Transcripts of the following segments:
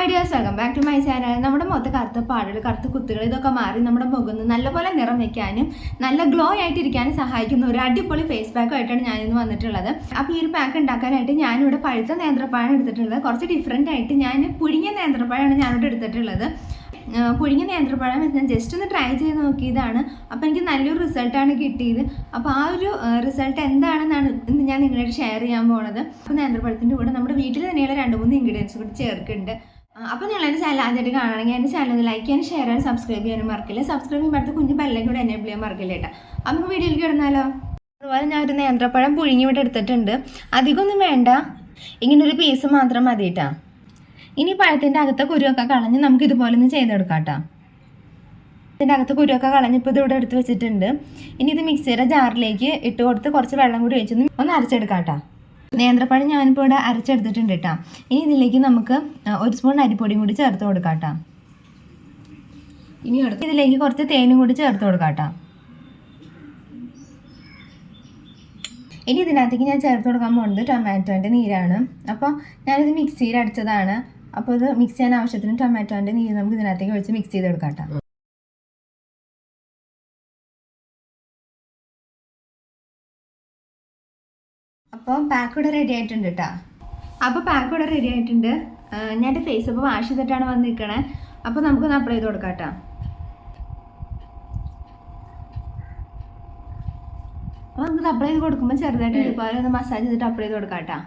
Hi dears welcome back to my channel നമ്മുടെ മുഖത്ത് കറുത്ത പാടുകൾ കറുത്ത കുത്തുകൾ ഇതൊക്കെ മാറി നമ്മുടെ മുഖത്ത് നല്ലപോലെ നിറം വെക്കാനും നല്ല ഗ്ലോ ആയിട്ടിരിക്കാനും സഹായിക്കുന്ന ഒരു അടിപൊളി ഫേസ് പാക്കുമായിട്ടാണ് ഞാനിന്ന് വന്നിട്ടുള്ളത്. അപ്പോൾ ഈ ഒരു പാക്ക് ഉണ്ടാക്കാനായിട്ട് ഞാനിവിടെ പഴുത്ത നേന്ത്രപ്പഴം എടുത്തിട്ടുള്ളത്. കുറച്ച് ഡിഫറെന്റ് ആയിട്ട് ഞാൻ പുഴുങ്ങിയ നേന്ത്രപ്പഴമാണ് ഞാനിവിടെ എടുത്തിട്ടുള്ളത്. പുഴുങ്ങിയ നേന്ത്രപ്പഴം ഞാൻ ജസ്റ്റ് ഒന്ന് ട്രൈ ചെയ്ത് നോക്കിയതാണ്. അപ്പോൾ എനിക്ക് നല്ലൊരു റിസൾട്ടാണ് കിട്ടിയത്. അപ്പോൾ ആ ഒരു റിസൾട്ട് എന്താണെന്നാണ് ഇന്ന് ഞാൻ നിങ്ങളായിട്ട് ഷെയർ ചെയ്യാൻ പോണത്. അപ്പോൾ നേന്ത്രപ്പഴത്തിന്റെ കൂടെ നമ്മുടെ വീട്ടിൽ തന്നെയുള്ള രണ്ട് മൂന്ന് ഇൻഗ്രീഡിയൻസ് കൂടി ചേർക്കുന്നുണ്ട്. അപ്പോൾ നിങ്ങൾ എന്റെ ചാനൽ ആദ്യമായിട്ട് കാണുകയാണെങ്കിൽ എന്റെ ചാനൽ ഒന്ന് ലൈക്ക് ചെയ്യാൻ ഷെയർ ചെയ്യാൻ സബ്സ്ക്രൈബ് ചെയ്യാനും മറക്കില്ല. സബ്സ്ക്രൈബ് ചെയ്യുമ്പോൾ അടുത്ത കുഞ്ഞ് ബെല്ലും കൂടെ എനേബിൾ ചെയ്യാൻ മറക്കില്ല കേട്ടോ. അപ്പോൾ നമുക്ക് വീഡിയോയിലേക്ക് കിടന്നാലോ? അതുപോലെ ഞാൻ ഒരു നേന്ത്രപ്പഴം പുഴുങ്ങി ഇവിടെ എടുത്തിട്ടുണ്ട്. അധികമൊന്നും വേണ്ട. ഇങ്ങനൊരു പീസ് മാത്രം മതി കേട്ടോ. ഇനി പഴത്തിന്റെ അകത്തെ കുരുവൊക്കെ കളഞ്ഞ് നമുക്ക് ഇതുപോലെ ഒന്ന് ചെയ്തെടുക്കാം കേട്ടോ. ഇതിന്റെ അകത്ത് കുരുവൊക്കെ കളഞ്ഞിപ്പോൾ ഇത് ഇവിടെ എടുത്ത് വെച്ചിട്ടുണ്ട്. ഇനി ഇത് മിക്സിയുടെ ജാറിലേക്ക് ഇട്ട് കൊടുത്ത് കുറച്ച് വെള്ളം കൂടി ഒഴിച്ചൊന്ന് ഒന്ന് അരച്ചെടുക്കാം കേട്ടോ. നേന്ത്രപ്പഴം ഞാനിപ്പോൾ ഇവിടെ അരച്ചെടുത്തിട്ടുണ്ട് കേട്ടോ ഇനി ഇതിലേക്ക് നമുക്ക് ഒരു സ്പൂൺ അരിപ്പൊടിയും കൂടി ചേർത്ത് കൊടുക്കാം ഇനി അടുത്ത് ഇതിലേക്ക് കുറച്ച് തേനും കൂടി ചേർത്ത് കൊടുക്കാം ഇനി ഇതിനകത്തേക്ക് ഞാൻ ചേർത്ത് കൊടുക്കാൻ പോകുന്നത് ടൊമാറ്റോന്റെ നീരാണ്. അപ്പോൾ ഞാനിത് മിക്സിയിൽ അടിച്ചതാണ്. അപ്പോൾ ഇത് മിക്സ് ചെയ്യാൻ ആവശ്യത്തിന് ടൊമാറ്റോന്റെ നീര് നമുക്ക് ഇതിനകത്തേക്ക് ഒഴിച്ച് മിക്സ് ചെയ്തെടുക്കാം കേട്ടോ അപ്പോൾ പാക്ക് ഇവിടെ റെഡി ആയിട്ടുണ്ട് കേട്ടോ അപ്പോൾ പാക്ക് ഇവിടെ റെഡി ആയിട്ടുണ്ട്. ഞാൻ എന്റെ ഫേസ് അപ്പോൾ വാഷ് ചെയ്തിട്ടാണ് വന്ന് നിൽക്കണേ അപ്പോൾ നമുക്കൊന്ന് അപ്ലൈ ചെയ്ത് കൊടുക്കാം കേട്ടോ അപ്പോൾ നമുക്ക് അപ്ലൈ ചെയ്ത് കൊടുക്കുമ്പോൾ ചെറുതായിട്ട് ഇതുപോലെ ഒന്ന് മസാജ് ചെയ്തിട്ട് അപ്ലൈ ചെയ്ത് കൊടുക്കാം കേട്ടോ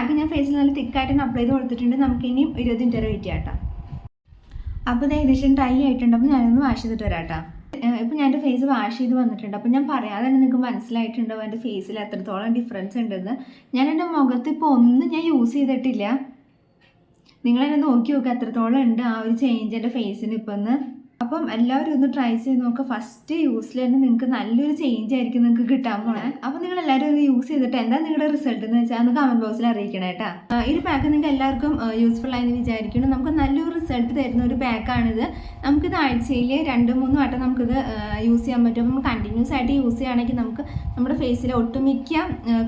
പാക്ക് ഞാൻ ഫേസിൽ നല്ല തിക്കായിട്ട് തന്നെ അപ്ലൈ ചെയ്ത് കൊടുത്തിട്ടുണ്ട്. നമുക്ക് ഇനിയും ഇരുപത് മിനിറ്റ് വരെ വെയിറ്റ് ചെയ്യാം അപ്പോൾ ഇത് ഏകദേശം ഡ്രൈ ആയിട്ടുണ്ട്. അപ്പോൾ ഞാനൊന്ന് വാഷ് ചെയ്തിട്ട് വരാം കേട്ടോ ഇപ്പം ഞാൻ എന്റെ ഫേസ് വാഷ് ചെയ്ത് വന്നിട്ടുണ്ട്. അപ്പോൾ ഞാൻ പറയാതെ തന്നെ നിങ്ങൾക്ക് മനസ്സിലായിട്ടുണ്ടാവും എന്റെ ഫേസിൽ എത്രത്തോളം ഡിഫറൻസ് ഉണ്ടെന്ന്. ഞാൻ എന്റെ മുഖത്ത് ഇപ്പോൾ ഒന്നും ഞാൻ യൂസ് ചെയ്തിട്ടില്ല. നിങ്ങളെന്നെ നോക്കി നോക്കുക എത്രത്തോളം ഉണ്ട് ആ ഒരു ചേഞ്ച് എന്റെ ഫേസിന് ഇപ്പം അപ്പം എല്ലാവരും ഒന്ന് ട്രൈ ചെയ്ത് നോക്കുക ഫസ്റ്റ് യൂസിൽ തന്നെ നിങ്ങൾക്ക് നല്ലൊരു ചേഞ്ച് ആയിരിക്കും നിങ്ങൾക്ക് കിട്ടാൻ പോണേ. അപ്പം നിങ്ങൾ എല്ലാവരും ഒന്ന് യൂസ് ചെയ്തിട്ട് എന്താ നിങ്ങളുടെ റിസൾട്ട് എന്ന് വെച്ചാൽ ഒന്ന് കമന്റ് ബോക്സിൽ അറിയിക്കണം കേട്ടോ ഈ പാക്ക് നിങ്ങൾക്ക് എല്ലാവർക്കും യൂസ്ഫുൾ ആയെന്ന് വിചാരിക്കുന്നു. നമുക്ക് നല്ലൊരു റിസൾട്ട് തരുന്ന ഒരു പാക്കാണിത് നമുക്കിത് ആഴ്ചയിൽ രണ്ട് മൂന്ന് വട്ടം നമുക്കിത് യൂസ് ചെയ്യാൻ പറ്റും. അപ്പം കണ്ടിന്യൂസ് ആയിട്ട് യൂസ് ചെയ്യുകയാണെങ്കിൽ നമുക്ക് നമ്മുടെ ഫേസിലെ ഒട്ടുമിക്ക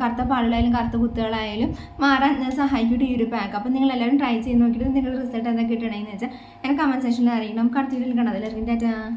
കറുത്ത പാടുകളായാലും കറുത്ത കുത്തുകളായാലും മാറാൻ സഹായിക്കും ഈ ഒരു പാക്ക് അപ്പം നിങ്ങൾ എല്ലാവരും ട്രൈ ചെയ്ത് നോക്കിയിട്ട് നിങ്ങളുടെ റിസൾട്ട് എന്താ കിട്ടണമെന്ന് വെച്ചാൽ എനിക്ക് കമന്റ് സെക്ഷനിൽ അറിയിക്കണം. നമുക്ക് അടുത്ത വീട്ടിൽ കാണാം. ടാറ്റാ